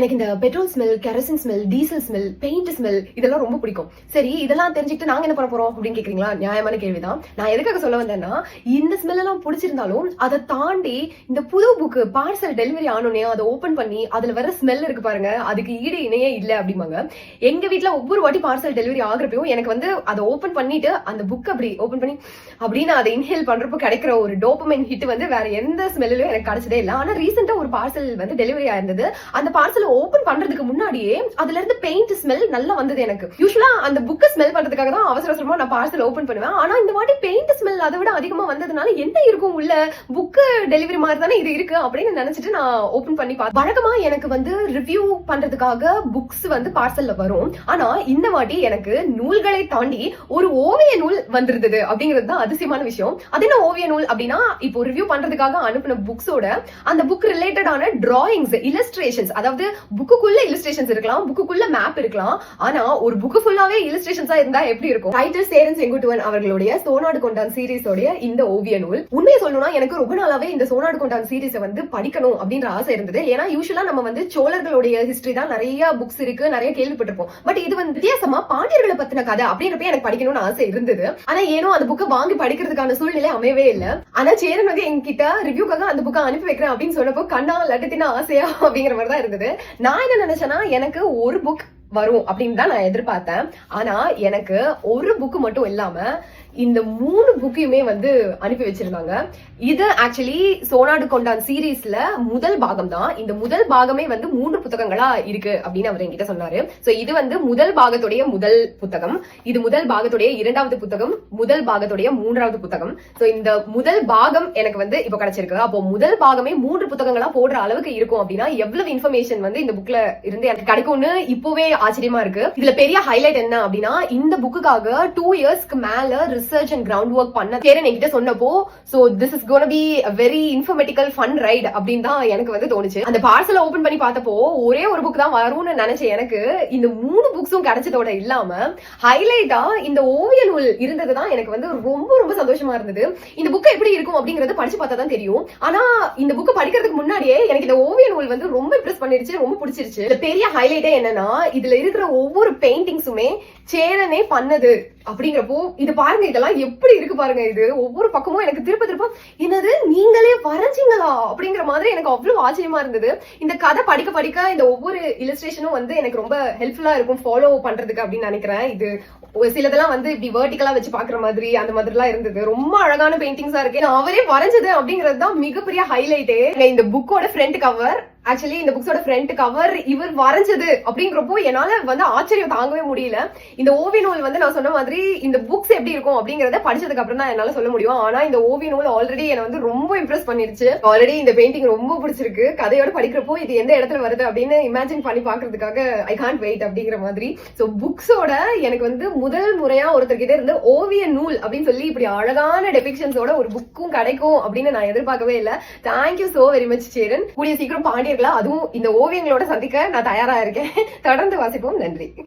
எனக்கு இந்த petrol smell kerosene smell diesel smell paint smell இதெல்லாம் ரொம்ப பிடிக்கும். சரி இதெல்லாம் தெரிஞ்சுக்கிட்டு நாங்க என்ன பண்ண போறோம் அப்படின்னு கேக்குறீங்களா? நியாயமான கேள்விதான். நான் எதுக்காக சொல்ல வந்தேன்னா இந்த ஸ்மெல் எல்லாம் பிடிச்சிருந்தாலும் அதை தாண்டி இந்த புது புக்கு பார்சல் டெலிவரி ஆனோடனே அதை ஓபன் பண்ணி அதுல வர ஸ்மெல் இருக்கு பாருங்க. அதுக்கு ஈடு இணையே இல்லை அப்படிம்பாங்க. எங்க வீட்டுல ஒவ்வொரு வாட்டி பார்சல் டெலிவரி ஆகுறப்பையும் எனக்கு வந்து அதை ஓபன் பண்ணிட்டு அந்த புக் அப்படி ஓபன் பண்ணி அப்படின்னு அதை இன்ஹேல் பண்றப்போ கிடைக்கிற ஒரு டோப்பமைன் ஹிட் வந்து வேற எந்த ஸ்மெல்லும் எனக்கு கிடைச்சதே இல்லை. ஆனா ரீசெண்டா ஒரு பார்சல் வந்து டெலிவரி ஆயிருந்தது. அந்த பார்சலை ஓபன் பண்றதுக்கு முன்னாடியே அதுல இருந்து பெயிண்ட் ஸ்மெல் நல்லா வந்தது எனக்கு. யூஸ்வலா அந்த புக்கு ஸ்மெல் பண்றதுக்காக தான் அவசர அவசரமா நான் பார்சல் ஓபன் பண்ணுவேன். ஆனா இந்த வாட்டி பெயிண்ட் ஸ்மெல் அதை விட அதிகமா வந்ததுனால என்ன இருக்கும் உள்ள புக்கு டெலிவரி மாதிரி தானே இது இருக்கு அப்படின்னு நினைச்சிட்டு நான் ஓபன் பண்ணி பார்த்தேன். வழக்கமா எனக்கு வந்து ரிவ்யூ பண்றதுக்காக புக்ஸ் வந்து பார்சல்ல வரும். ஆனா இந்த வாட்டி எனக்கு நூல்களை தாண்டி ஒரு ஓவிய நூல் வந்திருந்தது அப்படிங்கிறது தான் அதிசயமான விஷயம். அது என்ன ஓவிய நூல் அப்படின்னா இப்போ ரிவ்யூ பண்றதுக்காக அனுப்பின புக்ஸோட அந்த புக் ரிலேட்டடான டிராயிங்ஸ் இல்லஸ்ட்ரேஷன்ஸ் அதாவது புக்குக்குள்ள இல்லஸ்ட்ரேஷன்ஸ் இருக்கலாம் புக்குக்குள்ள மேப் இருக்கலாம். ஆனா ஒரு புக்கு ஃபுல்லாவே இல்லஸ்ட்ரேஷன்ஸா இருந்தா எப்படி இருக்கும்? டைட்டில் சேரன் செங்குட்டுவன் அவர்களுடைய சோனாடு கொண்டான் சீரீஸோடைய இந்த ஓவிய நூல். உண்மையை சொல்லணும்னா எனக்கு ரொம்ப நாளாவே இந்த சோனாடு கொண்டான் சீரீஸை வந்து படிக்கணும் அப்படின்ற ஆசை இருந்தது. ஏன்னா யூஸ்வலா நம்ம வந்து சோழர்களுடைய ஹிஸ்டரி தான் நிறைய புக்ஸ் இருக்கு நிறைய கேள்விப்பட்டிருப்போம். பட் இது வந்து வித்தியாசமா பாண்டியர்களை பத்தின கதை அப்படின்றப்ப எனக்கு படிக்கணும்னு ஆசை இருந்தது. ஆனா ஏனோ அந்த புக்கை வாங்கி படிக்கிறதுக்கான சூழ்நிலை அமையவே இல்ல. ஆனா சேரன் வந்து என்கிட்ட ரிவ்யூக்காக அந்த புக்கை அனுப்பி வைக்கிறேன் அப்படின்னு சொன்னப்போ கண்ணா லட்டத்தின ஆசையா அப்படிங்கிற மாதிரி தான் இருந்தது. நான் என்ன நினைச்சேன்னா எனக்கு ஒரு புக் வரும் அப்படின்னு தான் நான் எதிர்பார்த்தேன். ஆனா எனக்கு ஒரு புக்கு மட்டும் இல்லாம இந்த மூணு புக்கையுமே வந்து அனுப்பி வச்சிருந்தாங்க. இது ஆக்சுவலி சோனாடு கொண்டான் சீரீஸ்ல முதல் பாகம் தான். இந்த முதல் பாகமே வந்து மூன்று புத்தகங்களா இருக்கு அப்படின்னு அவர் என்கிட்ட சொன்னாரு. சோ இது வந்து முதல் பாகத்துடைய முதல் புத்தகம். இது முதல் பாகத்துடைய இரண்டாவது புத்தகம் முதல் பாகத்துடைய மூன்றாவது புத்தகம். சோ இந்த முதல் பாகம் எனக்கு வந்து இப்போ கிடைச்சிருக்கு. அப்போ முதல் பாகமே மூன்று புத்தகங்களா போடுற அளவுக்கு இருக்கும் அப்படின்னா எவ்வளவு இன்ஃபர்மேஷன் வந்து இந்த புக்ல இருந்து எனக்கு கிடைக்கும்னு இப்போவே ஆச்சரியமா இருக்கு. இதுல பெரிய ஹைலைட் என்ன அப்படின்னா இந்த புக்குக்காக டூ இயர்ஸ்க்கு மேல ரிசர்ச் அண்ட் கிரவுண்ட் ஒர்க் பண்ண சேரன் என்கிட்ட சொன்னப்போ so this is gonna be very informatical fun right அப்படின்னு தான் எனக்கு வந்து தோணுச்சு. அந்த பார்சலை ஓபன் பண்ணி பார்த்தப்போ ஒரே ஒரு புக் தான் வரும்னு நினைச்ச எனக்கு இந்த மூணு புக்ஸும் கிடைச்சதோட இல்லாம ஹைலைட்டா இந்த ஓவிய நூல் இருந்தது தான் எனக்கு வந்து ரொம்ப ரொம்ப சந்தோஷமா இருந்தது. இந்த புக் எப்படி இருக்கும் அப்படிங்கறது படிச்சு பார்த்தா தான் தெரியும். ஆனா இந்த புக்கை படிக்கிறதுக்கு முன்னாடியே எனக்கு இந்த ஓவிய நூல் வந்து ரொம்ப இம்ப்ரெஸ் பண்ணிருச்சு ரொம்ப பிடிச்சிருச்சு. பெரிய ஹைலைட்டே என்னன்னா இதுல இருக்கிற ஒவ்வொரு பெயிண்டிங்ஸுமே சேரனே பண்ணது. அப்படிங்கிறப்போ இது பாருங்க இதெல்லாம் எப்படி இருக்கு பாருங்க இது. ஒவ்வொரு பக்கமும் எனக்கு திருப்ப திருப்ப என்னது நீங்களே வரைஞ்சீங்களா? அப்படிங்கிற மாதிரி எனக்கு அவ்வளவு ஆச்சரியமா இருந்தது. இந்த கதை படிக்க படிக்க இந்த ஒவ்வொரு இலஸ்ட்ரேஷனும் வந்து எனக்கு ரொம்ப ஹெல்ப்ஃபுல்லா இருக்கும் ஃபாலோ பண்றதுக்கு அப்படின்னு நினைக்கிறேன். இது ஒரு சிலதெல்லாம் வந்து இப்படி வேர்டிக்கலா வச்சு பாக்குற மாதிரி அந்த மாதிரி எல்லாம் இருந்தது. ரொம்ப அழகான பெயிண்டிங்ஸா இருக்கு. நான் அவரே வரைஞ்சது அப்படிங்கிறது தான் மிகப்பெரிய ஹைலைட்டே இந்த புக்கோட ஃப்ரண்ட் கவர் ஆக்சுவலி இந்த புக்ஸோட ஃப்ரண்ட் கவர் இவர் வரைஞ்சது அப்படிங்கிறப்போ என்னால வந்து ஆச்சரியம் தாங்கவே முடியல. இந்த ஓவிய நூல் வந்து நான் சொன்ன மாதிரி இந்த புக்ஸ் எப்படி இருக்கும் அப்படிங்கறத படிச்சதுக்கு அப்புறம் தான் என்னால சொல்ல முடியும். ஆனா இந்த ஓவிய நூல் ஆல்ரெடி என்ன வந்து ரொம்ப இம்ப்ரெஸ் பண்ணிருச்சு. ஆல்ரெடி இந்த பெயிண்டிங் ரொம்ப பிடிச்சிருக்கு. கதையோட படிக்கிறப்போ இது எந்த இடத்துல வருது அப்படின்னு இமேஜின் பண்ணி பாக்குறதுக்காக ஐ கான்ட் வெயிட் அப்படிங்கிற மாதிரி. ஸோ புக்ஸோட எனக்கு வந்து முதல் முறையா ஒருத்தர்கிட்ட இருந்து ஓவிய நூல் அப்படின்னு சொல்லி இப்படி அழகான டெபிக்ஷன்ஸோட ஒரு புக்கும் கிடைக்கும் அப்படின்னு நான் எதிர்பார்க்கவே இல்லை. Thank you so very much Cheran. கூடிய சீக்கிரம் பாண்டியர்களா அதுவும் இந்த ஓவியங்களோட சந்திக்க நான் தயாரா இருக்கேன். தொடர்ந்து வாசிப்போம். நன்றி.